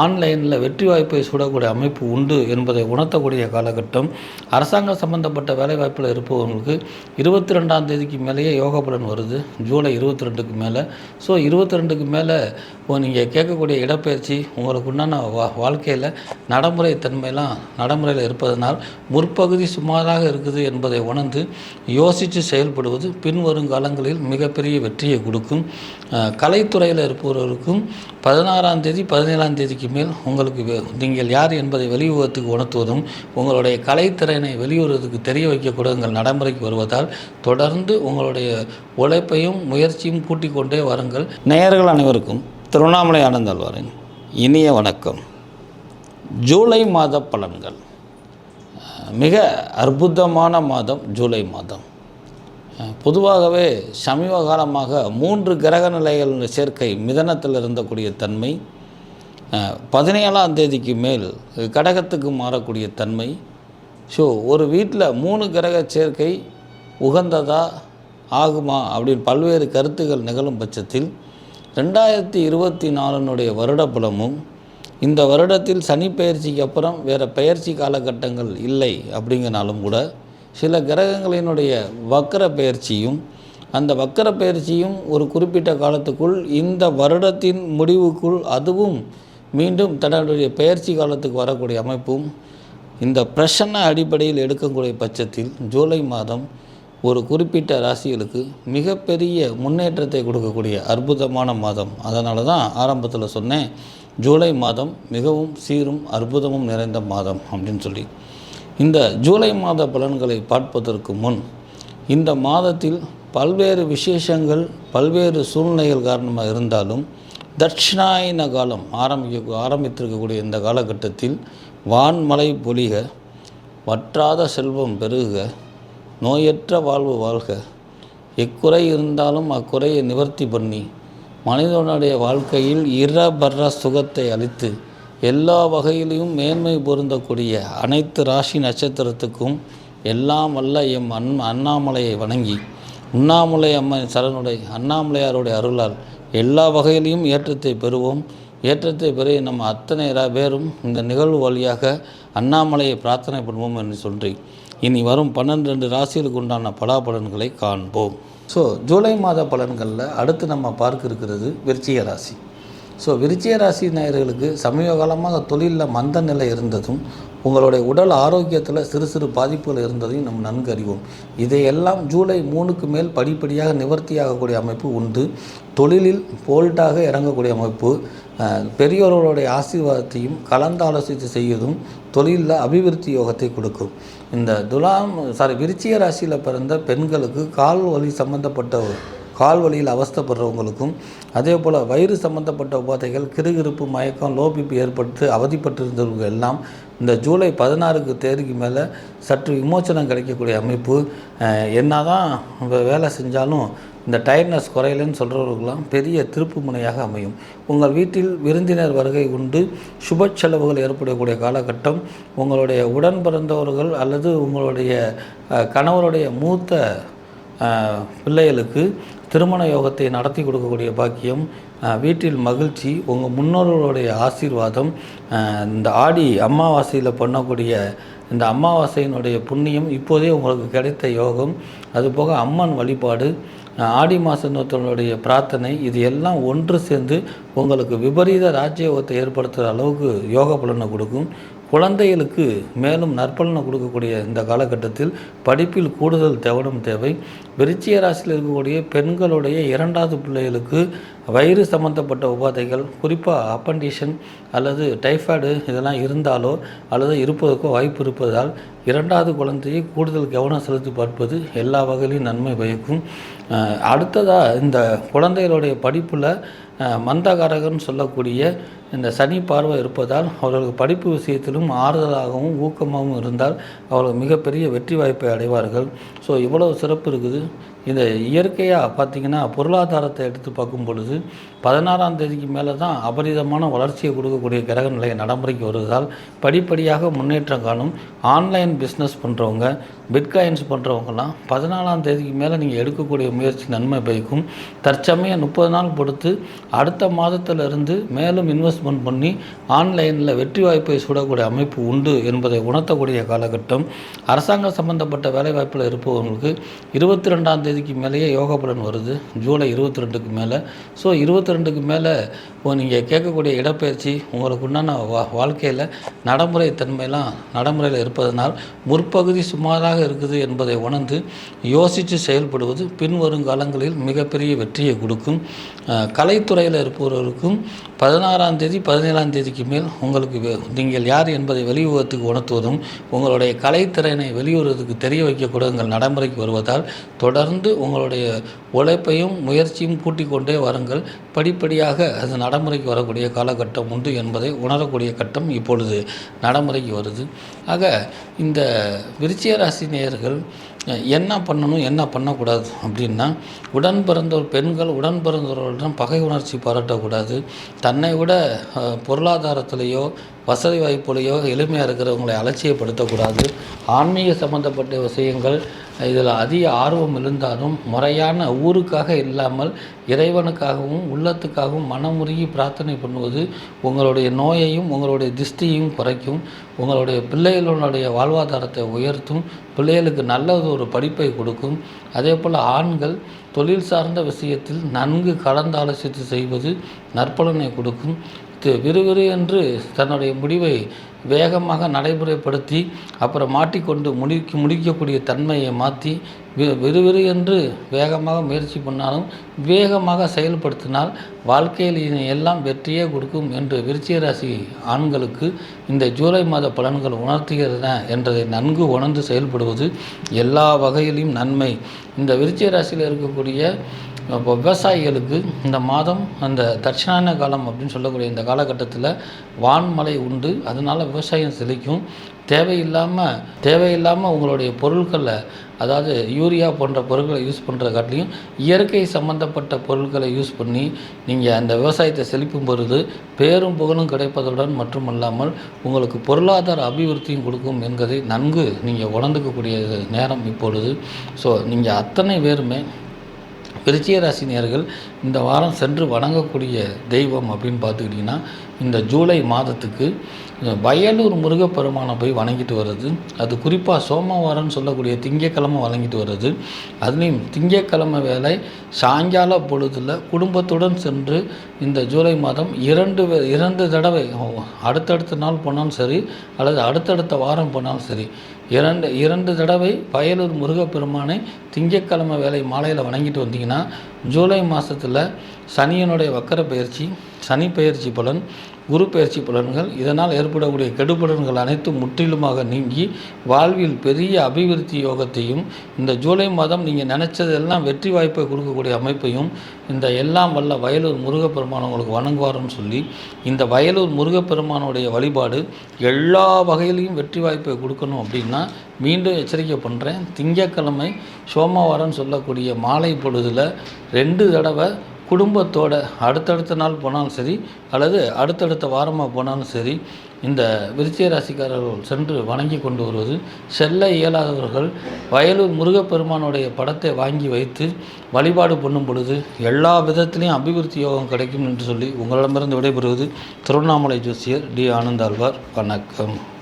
ஆன்லைனில் வெற்றி வாய்ப்பை சூடக்கூடிய அமைப்பு உண்டு என்பதை உணர்த்தக்கூடிய காலகட்டம். அரசாங்கம் சம்பந்தப்பட்ட வேலைவாய்ப்பில் இருப்பவங்களுக்கு இருபத்தி ரெண்டாம் தேதிக்கு மேலேயே யோக பலன் வருது. ஜூலை இருபத்தி ரெண்டுக்கு மேலே. ஸோ இருபத்தி ரெண்டுக்கு மேலே இப்போ நீங்கள் கேட்கக்கூடிய இடப்பெயர்ச்சி உங்களுக்கு உண்டான வா வாழ்க்கையில் நடைமுறை தன்மையெல்லாம் நடைமுறையில் இருப்பதனால் முற்பகுதி சுமாராக இருக்குது என்பதை உணர்ந்து யோசித்து செயல்படுவது பின்வரும் காலங்களில் மிகப்பெரிய வெற்றியை கொடுக்கும். கலைத்துறையில் இருப்பவர்களுக்கும் பதினாறாம் தேதி பதினேழாம் தேதிக்கு மேல் உங்களுக்கு நீங்கள் யார் என்பதை வெளியுறத்துக்கு உணர்த்துவதும் உங்களுடைய கலைத்திறனை வெளியுறத்துக்கு தெரிய வைக்கக்கூட உங்கள் நடைமுறைக்கு வருவதால் தொடர்ந்து உங்களுடைய உழைப்பையும் முயற்சியும் கூட்டிக் கொண்டே வாருங்கள். நேயர்கள் அனைவருக்கும் திருவண்ணாமலை ஆனந்தாழ்வாரின் இனிய வணக்கம். ஜூலை மாத பலன்கள். மிக அற்புதமான மாதம் ஜூலை மாதம். பொதுவாகவே சமீப காலமாக மூன்று கிரக நிலைகள் சேர்க்கை மிதனத்தில் இருந்தக்கூடிய தன்மை பதினேழாம் தேதிக்கு மேல் கடகத்துக்கு மாறக்கூடிய தன்மை. ஸோ ஒரு வீட்டில் மூணு கிரக சேர்க்கை உகந்ததா ஆகுமா அப்படின்னு பல்வேறு கருத்துகள் நிகழும் பட்சத்தில் ரெண்டாயிரத்தி இருபத்தி நாலுனுடைய வருடப்புலமும் இந்த வருடத்தில் சனி பயிற்சிக்கு அப்புறம் வேறு பயிற்சி காலகட்டங்கள் இல்லை அப்படிங்கனாலும் கூட சில கிரகங்களினுடைய வக்கர பயிற்சியும் அந்த வக்கர பயிற்சியும் ஒரு குறிப்பிட்ட காலத்துக்குள் இந்த வருடத்தின் முடிவுக்குள் அதுவும் மீண்டும் தன்னுடைய பயிற்சி காலத்துக்கு வரக்கூடிய அமைப்பும் இந்த பிரசன்ன அடிப்படையில் எடுக்கக்கூடிய பட்சத்தில் ஜூலை மாதம் ஒரு குறிப்பிட்ட ராசிகளுக்கு மிகப்பெரிய முன்னேற்றத்தை கொடுக்கக்கூடிய அற்புதமான மாதம். அதனால தான் ஆரம்பத்தில் சொன்னேன் ஜூலை மாதம் மிகவும் சீரும் அற்புதமும் நிறைந்த மாதம் அப்படின்னு சொல்லி. இந்த ஜூலை மாத பலன்களை பார்ப்பதற்கு முன் இந்த மாதத்தில் பல்வேறு விசேஷங்கள் பல்வேறு சூழ்நிலைகள் காரணமாக இருந்தாலும் தட்சிணாயன காலம் ஆரம்பிக்க ஆரம்பித்திருக்கக்கூடிய இந்த காலகட்டத்தில் வான்மலை பொழிக வற்றாத செல்வம் பெருக நோயற்ற வாழ்வு வாழ்க. எக்குறை இருந்தாலும் அக்குறையை நிவர்த்தி பண்ணி மனிதனுடைய வாழ்க்கையில் இரபர சுகத்தை அளித்து எல்லா வகையிலையும் மேன்மை பொருந்தக்கூடிய அனைத்து ராசி நட்சத்திரத்துக்கும் எல்லாம் வல்ல எம் அன் அண்ணாமலையை வணங்கி உண்ணாமலை அம்மன் சரணுடைய அண்ணாமலையாருடைய அருளால் எல்லா வகையிலையும் ஏற்றத்தை பெறுவோம். ஏற்றத்தை பெற நம்ம அத்தனை பேரும் இந்த நிகழ்வு வழியாக அண்ணாமலையை பிரார்த்தனை பண்ணுவோம் என்று சொல்லி இனி வரும் பன்னெண்டு ராசிகளுக்கு உண்டான பலாபலன்களை காண்போம். ஸோ ஜூலை மாத பலன்களில் அடுத்து நம்ம பார்க்க இருக்கிறது விருச்சிக ராசி. ஸோ விருச்சிய ராசி நேயர்களுக்கு சமீப காலமாக தொழிலில் மந்த நிலை இருந்ததும் உங்களுடைய உடல் ஆரோக்கியத்தில் சிறு சிறு பாதிப்புகள் இருந்ததையும் நம்ம நன்கு அறிவோம். இதையெல்லாம் ஜூலை மூணுக்கு மேல் படிப்படியாக நிவர்த்தியாகக்கூடிய அமைப்பு உண்டு. தொழிலில் போல்ட்டாக இறங்கக்கூடிய அமைப்பு அஹ், பெரியோர்களுடைய ஆசீர்வாதத்தையும் கலந்து ஆலோசித்து செய்வதும் தொழிலில் அபிவிருத்தி யோகத்தை கொடுக்கும். இந்த துலாம் சாரி விருச்சிய ராசியில் பிறந்த பெண்களுக்கு கால் வலி சம்பந்தப்பட்ட கால் வலியில் அவஸ்தைப்படுறவங்களுக்கும் அதே போல் வயிறு சம்பந்தப்பட்ட உபாதைகள் கிருகிருப்பு மயக்கம் லோ பிபி ஏற்பட்டு அவதிப்பட்டிருந்தவங்க எல்லாம் இந்த ஜூலை பதினாறுக்கு தேதிக்கு மேலே சற்று விமோச்சனம் கிடைக்கக்கூடிய அமைப்பு என்ன தான் வேலை செஞ்சாலும் இந்த டயர்ட்னஸ் குறையலன்னு சொல்கிறவர்களுக்கெல்லாம் பெரிய திருப்பு முனையாக அமையும். உங்கள் வீட்டில் விருந்தினர் வருகை உண்டு சுப செலவுகள் ஏற்படக்கூடிய காலகட்டம் உங்களுடைய உடன் பிறந்தவர்கள் அல்லது உங்களுடைய கணவருடைய மூத்த பிள்ளைகளுக்கு திருமண யோகத்தை நடத்தி கொடுக்கக்கூடிய பாக்கியம் வீட்டில் மகிழ்ச்சி உங்கள் முன்னோர்களுடைய ஆசீர்வாதம் இந்த ஆடி அமாவாசையில் பண்ணக்கூடிய இந்த அமாவாசையினுடைய புண்ணியம் இப்போதே உங்களுக்கு கிடைத்த யோகம். அதுபோக அம்மன் வழிபாடு ஆடி மாதத்தினுடைய பிரார்த்தனை இது எல்லாம் ஒன்று சேர்ந்து உங்களுக்கு விபரீத ராஜயோகத்தை ஏற்படுத்துகிற அளவுக்கு யோக பலனை கொடுக்கும். குழந்தைகளுக்கு மேலும் நற்பலனை கொடுக்கக்கூடிய இந்த காலகட்டத்தில் படிப்பில் கூடுதல் கவனம் தேவை. விருச்சிய ராசியில் இருக்கக்கூடிய பெண்களுடைய இரண்டாவது பிள்ளைகளுக்கு வயிறு சம்பந்தப்பட்ட உபாதைகள் குறிப்பாக அப்பண்டிஷன் அல்லது டைஃபாய்டு இதெல்லாம் இருந்தாலோ அல்லது இருப்பதற்கோ வாய்ப்பு இருப்பதால் இரண்டாவது குழந்தையை கூடுதல் கவனம் செலுத்தி பார்ப்பது எல்லா வகையிலும் நன்மை பயக்கும். அடுத்ததாக இந்த குழந்தைகளுடைய படிப்பில் மந்தகாரகன் சொல்லக்கூடிய இந்த சனி பார்வை இருப்பதால் அவர்களுக்கு படிப்பு விஷயத்திலும் ஆறுதலாகவும் ஊக்கமாகவும் இருந்தால் அவர்கள் மிகப்பெரிய வெற்றி வாய்ப்பை அடைவார்கள். ஸோ இவ்வளவு சிறப்பு இருக்குது. இந்த இயற்கையாக பார்த்திங்கன்னா பொருளாதாரத்தை எடுத்து பார்க்கும் பொழுது பதினாறாம் தேதிக்கு மேலே தான் அபரிதமான வளர்ச்சியை கொடுக்கக்கூடிய கிரக நிலை நடைமுறைக்கு வருவதால் படிப்படியாக முன்னேற்றம் காணும் ஆன்லைன் பிஸ்னஸ் பண்ணுறவங்க பிட்காயின்ஸ் பண்ணுறவங்கலாம் பதினாலாம் தேதிக்கு மேலே நீங்கள் எடுக்கக்கூடிய முயற்சி நன்மை பயக்கும். தற்சமயம் முப்பது நாள் பொறுத்து அடுத்த மாதத்திலிருந்து மேலும் இன்வெஸ்ட்மெண்ட் பண்ணி ஆன்லைனில் வெற்றி வாய்ப்பை சுடக்கூடிய அமைப்பு உண்டு என்பதை உணர்த்தக்கூடிய காலகட்டம். அரசாங்கம் சம்பந்தப்பட்ட வேலைவாய்ப்பில் இருப்பவங்களுக்கு இருபத்தி ரெண்டாம் தேதிக்கு மேலேயே யோகா பலன் வருது. ஜூலை இருபத்தி ரெண்டுக்கு மேலே. ஸோ இருபத்தி ரெண்டுக்கு மேலே இப்போ நீங்கள் கேட்கக்கூடிய இடப்பெயர்ச்சி உங்களுக்கு உண்டான வா வாழ்க்கையில் நடைமுறை தன்மையெல்லாம் நடைமுறையில் இருப்பதனால் முற்பகுதி சுமாராக இருக்குது என்பதை உணர்ந்து யோசித்து செயல்படுவது பின்வரும் காலங்களில் மிகப்பெரிய வெற்றியை கொடுக்கும். கலைத்துறையில் இருப்பவர்களுக்கும் பதினாறாம் தேதி பதினேழாம் தேதிக்கு மேல் உங்களுக்கு நீங்கள் யார் என்பதை வெளியுகத்துக்கு உணர்த்துவதும் உங்களுடைய கலைத்திறனை வெளியுறதுக்கு தெரிய வைக்கக்கூட உங்கள் நடைமுறைக்கு வருவதால் தொடர்ந்து உங்களுடைய உழைப்பையும் முயற்சியும் கூட்டிக் கொண்டே படிப்படியாக அது நடைமுறைக்கு வரக்கூடிய காலகட்டம் உண்டு என்பதை உணரக்கூடிய கட்டம் இப்பொழுது நடைமுறைக்கு வருது. ஆக இந்த விருச்சிக ராசி நேயர்கள் என்ன பண்ணணும் என்ன பண்ணக்கூடாது அப்படின்னா உடன் பிறந்தோர் பெண்கள் உடன் பிறந்தவர்களிடம் பகை உணர்ச்சி பாராட்டக்கூடாது. தன்னை விட பொருளாதாரத்திலேயோ வசதி வாய்ப்புலையோ எளிமையாக இருக்கிறவங்களை அலட்சியப்படுத்தக்கூடாது. ஆன்மீக சம்மந்தப்பட்ட விஷயங்கள் இதில் அதிக ஆர்வம் இருந்தாலும் முறையான ஊருக்காக இல்லாமல் இறைவனுக்காகவும் உள்ளத்துக்காகவும் மனமுருகி பிரார்த்தனை பண்ணுவது உங்களுடைய நோயையும் உங்களுடைய திஷ்டியையும் குறைக்கும். உங்களுடைய பிள்ளைகளுடைய வாழ்வாதாரத்தை உயர்த்தும். பிள்ளைகளுக்கு நல்லது ஒரு படிப்பை கொடுக்கும். அதே போல் ஆண்கள் தொழில் சார்ந்த விஷயத்தில் நன்கு கலந்தாலோசித்து செய்வது நற்பலனை கொடுக்கும். விறுவிறு என்று தன்னுடைய முடிவை வேகமாக நடைமுறைப்படுத்தி அப்புறம் மாட்டிக்கொண்டு முடிக்க முடிக்கக்கூடிய தன்மையை மாற்றி விறுவிறு என்று வேகமாக முயற்சி பண்ணாலும் வேகமாக செயல்படுத்தினால் வாழ்க்கையில் எல்லாம் வெற்றியே கொடுக்கும் என்று விருச்சிக ராசி ஆண்களுக்கு இந்த ஜூலை மாத பலன்கள் உணர்த்துகிறன என்றதை நன்கு உணர்ந்து செயல்படுவது எல்லா வகையிலும் நன்மை. இந்த விருச்சிக ராசியில் இருக்கக்கூடிய இப்போ விவசாயிகளுக்கு இந்த மாதம் அந்த தட்சிணாயன காலம் அப்படின்னு சொல்லக்கூடிய இந்த காலகட்டத்தில் வான்மழை உண்டு. அதனால் விவசாயம் செழிக்கும். தேவையில்லாமல் தேவையில்லாமல் உங்களுடைய பொருட்களை அதாவது யூரியா போன்ற பொருட்களை யூஸ் பண்ணுற காட்டிலையும் இயற்கை சம்மந்தப்பட்ட பொருட்களை யூஸ் பண்ணி நீங்கள் அந்த விவசாயத்தை செழிப்பும் பொழுது பேரும் புகழும் கிடைப்பதுடன் மட்டுமல்லாமல் உங்களுக்கு பொருளாதார அபிவிருத்தியும் கொடுக்கும் என்பதை நன்கு நீங்கள் உணர்ந்துக்கக்கூடிய நேரம் இப்பொழுது. ஸோ நீங்கள் அத்தனை பேருமே விருச்சிக நேர்கள் இந்த வாரம் சென்று வணங்கக்கூடிய தெய்வம் அப்படின்னு பார்த்துக்கிட்டிங்கன்னா இந்த ஜூலை மாதத்துக்கு வயலூர் முருகப்பெருமானை போய் வணங்கிட்டு வர்றது அது குறிப்பாக சோமவாரம்னு சொல்லக்கூடிய திங்கக்கிழமை வணங்கிட்டு வர்றது அதுலேயும் திங்கக்கிழமை வேலை சாயங்கால பொழுதில் குடும்பத்துடன் சென்று இந்த ஜூலை மாதம் இரண்டு இரண்டு தடவை அடுத்தடுத்த நாள் போனாலும் சரி அல்லது அடுத்தடுத்த வாரம் போனாலும் சரி இரண்டு இரண்டு தடவை வயலூர் முருகப்பெருமானை திங்கக்கிழமை வேலை மாலையில் வணங்கிட்டு வந்தீங்கன்னா ஜூலை மாதத்தில் சனியனுடைய வக்கர பயிற்சி சனி பயிற்சி பலன் குரு பயிற்சி பலன்கள் இதனால் ஏற்படக்கூடிய கெடுபலன்கள் அனைத்தும் முற்றிலுமாக நீங்கி வாழ்வில் பெரிய அபிவிருத்தி யோகத்தையும் இந்த ஜூலை மாதம் நீங்கள் நினச்சதெல்லாம் வெற்றி வாய்ப்பை கொடுக்கக்கூடிய அமைப்பையும் இந்த எல்லாம் வல்ல வயலூர் முருகப்பெருமான் உங்களுக்கு வணங்குவார்னு சொல்லி இந்த வயலூர் முருகப்பெருமானுடைய வழிபாடு எல்லா வகையிலையும் வெற்றி வாய்ப்பை கொடுக்கணும் அப்படின்னா மீண்டும் எச்சரிக்கை பண்ணுறேன் திங்கக்கிழமை சோமவாரம்னு சொல்லக்கூடிய மாலை பொழுதில் ரெண்டு தடவை குடும்பத்தோட அடுத்தடுத்த நாள் போனாலும் சரி அல்லது அடுத்தடுத்த வாரமாக போனாலும் சரி இந்த விருச்சிக ராசிக்காரர்கள் சென்று வணங்கி கொண்டு வருவது. செல்ல இயலாதவர்கள் வயலூர் முருகப்பெருமானுடைய படத்தை வாங்கி வைத்து வழிபாடு பண்ணும் பொழுது எல்லா விதத்திலையும் அபிவிருத்தி யோகம் கிடைக்கும் என்று சொல்லி உங்களிடமிருந்து விடைபெறுவது திருவண்ணாமலை ஜோசியர் டி. ஆனந்தாழ்வார். வணக்கம்.